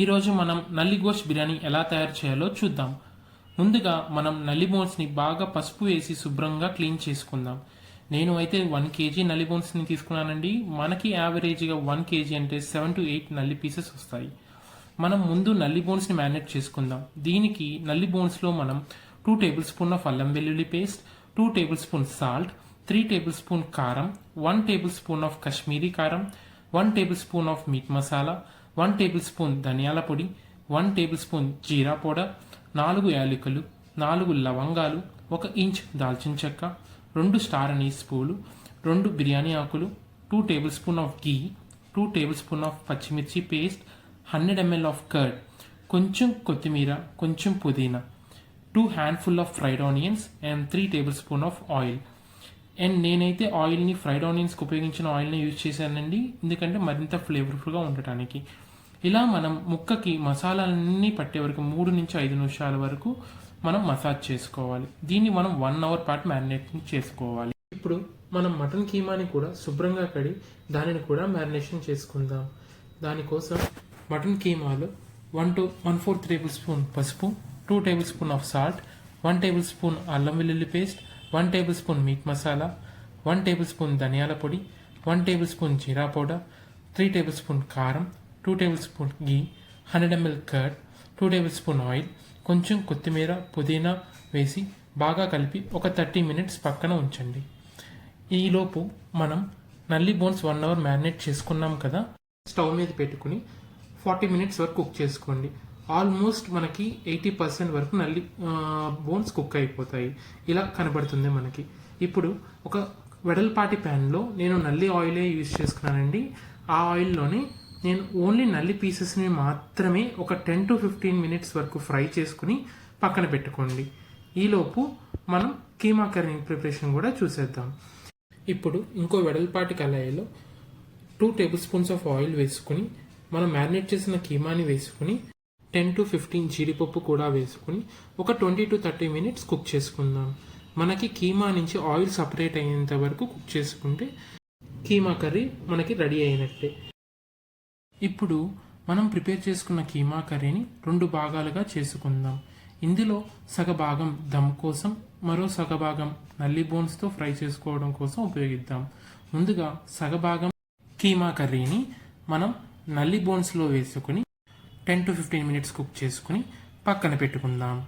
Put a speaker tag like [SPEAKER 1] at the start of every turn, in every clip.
[SPEAKER 1] ఈరోజు మనం నల్లిగోష్ బిర్యానీ ఎలా తయారు చేయాలో చూద్దాం. ముందుగా మనం నల్లిబోన్స్ని బాగా పసుపు వేసి శుభ్రంగా క్లీన్ చేసుకుందాం. నేను అయితే వన్ కేజీ నల్లిబోన్స్ని తీసుకున్నానండి. మనకి యావరేజ్గా వన్ కేజీ అంటే సెవెన్ టు ఎయిట్ నల్లి పీసెస్ వస్తాయి. మనం ముందు నల్లి బోన్స్ని మ్యారినేట్ చేసుకుందాం. దీనికి నల్లి బోన్స్లో మనం టూ టేబుల్ స్పూన్ ఆఫ్ అల్లం వెల్లుల్లి paste two tablespoon salt three tablespoon కారం one tablespoon of Kashmiri కారం one tablespoon of meat masala one tablespoon ధనియాల పొడి one tablespoon jeera powder నాలుగు యాలకులు నాలుగు లవంగాలు ఒక ఇంచ్ దాల్చిన చెక్క రెండు స్టార్ అనీస్ పూలు రెండు బిర్యానీ ఆకులు two tablespoon of ghee two tablespoon of పచ్చిమిర్చి paste hundred ML of curd కొంచెం కొత్తిమీర కొంచెం పుదీనా two handful of fried onions and three tablespoon of oil. And నేనైతే ఆయిల్ని ఫ్రైడ్ ఆనియన్స్కి ఉపయోగించిన ఆయిల్ని యూజ్ చేశానండి. ఎందుకంటే మరింత ఫ్లేవర్ఫుల్గా ఉండటానికి. ఇలా మనం ముక్కకి మసాలాలన్నీ పట్టే వరకు మూడు నుంచి ఐదు నిమిషాల వరకు మనం మసాజ్ చేసుకోవాలి. దీన్ని మనం వన్ అవర్ పాటు మ్యారినేషన్ చేసుకోవాలి. ఇప్పుడు మనం మటన్ కీమాని కూడా శుభ్రంగా కడి దానిని కూడా మ్యారినేషన్ చేసుకుందాం. దానికోసం mutton కీమాలో one two one four tablespoon పసుపు two tablespoon of salt one tablespoon అల్లం వెల్లుల్లి paste one tablespoon meat masala one tablespoon ధనియాల పొడి one tablespoon jeera powder three tablespoon కారం two tablespoon ghee hundred ML curd two tablespoon oil కొంచెం కొత్తిమీర పుదీనా వేసి బాగా కలిపి ఒక థర్టీ మినిట్స్ పక్కన ఉంచండి. ఈలోపు మనం నల్లి బోన్స్ వన్ అవర్ మ్యారినేట్ చేసుకున్నాం కదా స్టవ్ మీద పెట్టుకుని ఫార్టీ మినిట్స్ వరకు కుక్ చేసుకోండి. ఆల్మోస్ట్ మనకి ఎయిటీ పర్సెంట్ వరకు నల్లి బోన్స్ కుక్ అయిపోతాయి. ఇలా కనబడుతుంది మనకి. ఇప్పుడు ఒక వెడల్పాటి ప్యాన్లో నేను నల్లి ఆయిలే యూజ్ చేసుకున్నానండి. ఆ ఆయిల్లోనే నేను ఓన్లీ నల్లి పీసెస్ని మాత్రమే ఒక టెన్ టు ఫిఫ్టీన్ మినిట్స్ వరకు ఫ్రై చేసుకుని పక్కన పెట్టుకోండి. ఈలోపు మనం కీమా కర్రీ ప్రిపరేషన్ కూడా చూసేద్దాం. ఇప్పుడు ఇంకో వెడల్పాటి కళాయిలో two tablespoons of oil వేసుకుని మనం మ్యారినేట్ చేసిన కీమాని వేసుకుని టెన్ టు ఫిఫ్టీన్ జీడిపప్పు కూడా వేసుకుని ఒక twenty to thirty minutes cook చేసుకుందాం. మనకి కీమా నుంచి ఆయిల్ సపరేట్ అయ్యేంత వరకు కుక్ చేసుకుంటే కీమా కర్రీ మనకి రెడీ అయినట్టే. ఇప్పుడు మనం ప్రిపేర్ చేసుకున్న కీమా కర్రీని రెండు భాగాలుగా చేసుకుందాం. ఇందులో సగభాగం దమ్ కోసం మరో సగభాగం నల్లి బోన్స్తో ఫ్రై చేసుకోవడం కోసం ఉపయోగిద్దాం. ముందుగా సగభాగం కీమా కర్రీని మనం నల్లి బోన్స్లో వేసుకుని ten to fifteen minutes cook చేసుకుని పక్కన పెట్టుకుందాం.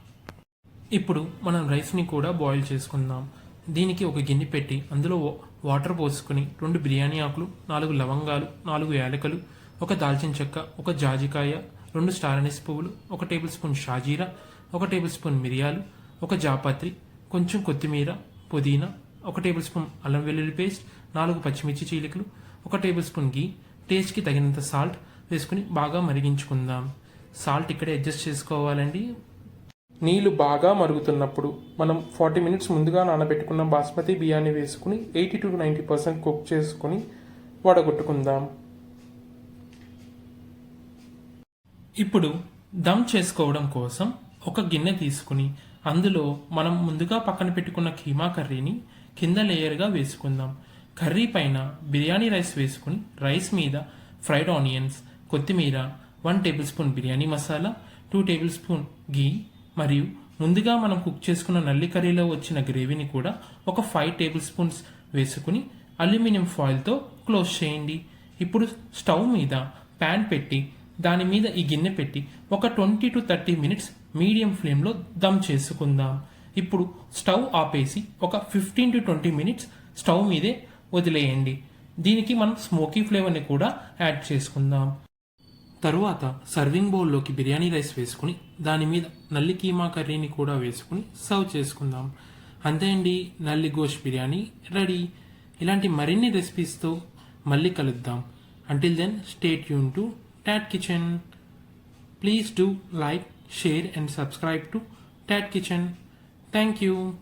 [SPEAKER 1] ఇప్పుడు మనం రైస్ని కూడా బాయిల్ చేసుకుందాం. దీనికి ఒక గిన్నె పెట్టి అందులో వాటర్ పోసుకుని రెండు బిర్యానీ ఆకులు నాలుగు లవంగాలు నాలుగు యాలకలు ఒక దాల్చిన చెక్క ఒక జాజికాయ రెండు స్టార్ అనీస్ పువ్వులు ఒక టేబుల్ స్పూన్ షాజీరా ఒక టేబుల్ స్పూన్ మిరియాలు ఒక జాపత్రి కొంచెం కొత్తిమీర పుదీనా ఒక టేబుల్ స్పూన్ అల్లం వెల్లుల్లి పేస్ట్ నాలుగు పచ్చిమిర్చి చీలికలు ఒక టేబుల్ స్పూన్ గీ టేస్ట్కి తగినంత సాల్ట్ వేసుకుని బాగా మరిగించుకుందాం. సాల్ట్ ఇక్కడే అడ్జస్ట్ చేసుకోవాలండి. నీళ్ళు బాగా మరుగుతున్నప్పుడు మనం ఫార్టీ మినిట్స్ ముందుగా నానబెట్టుకున్న బాస్మతి బియ్యాన్ని వేసుకుని eighty to ninety percent cook చేసుకుని వడగొట్టుకుందాం. ఇప్పుడు దమ్ చేసుకోవడం కోసం ఒక గిన్నె తీసుకుని అందులో మనం ముందుగా పక్కన పెట్టుకున్న కీమా కర్రీని కింద లేయర్గా వేసుకుందాం. కర్రీ పైన బిర్యానీ రైస్ వేసుకుని రైస్ మీద ఫ్రైడ్ ఆనియన్స్ కొత్తిమీర one tablespoon biryani masala two tablespoon ghee మరియు ముందుగా మనం కుక్ చేసుకున్న నల్లి కర్రీలో వచ్చిన గ్రేవీని కూడా ఒక ఫైవ్ టేబుల్ స్పూన్స్ వేసుకుని అల్యూమినియం ఫాయిల్తో క్లోజ్ చేయండి. ఇప్పుడు స్టవ్ మీద ప్యాన్ పెట్టి దాని మీద ఈ గిన్నె పెట్టి ఒక twenty to thirty minutes medium ఫ్లేమ్లో దమ్ చేసుకుందాం. ఇప్పుడు స్టవ్ ఆపేసి ఒక fifteen to twenty minutes stove మీదే వదిలేయండి. దీనికి మనం స్మోకీ ఫ్లేవర్ని కూడా యాడ్ చేసుకుందాం. తరువాత సర్వింగ్ బౌల్లోకి బిర్యానీ రైస్ వేసుకుని దాని మీద నల్లి కీమా కర్రీని కూడా వేసుకుని సర్వ్ చేసుకుందాం. అంతే అండి నల్లి గోష్ బిర్యానీ రెడీ. ఇలాంటి మరిన్ని రెసిపీస్తో మళ్ళీ కలుద్దాం. Until then stay Yoon to Tad Kitchen. Please do like, share and subscribe to Tad Kitchen. Thank you.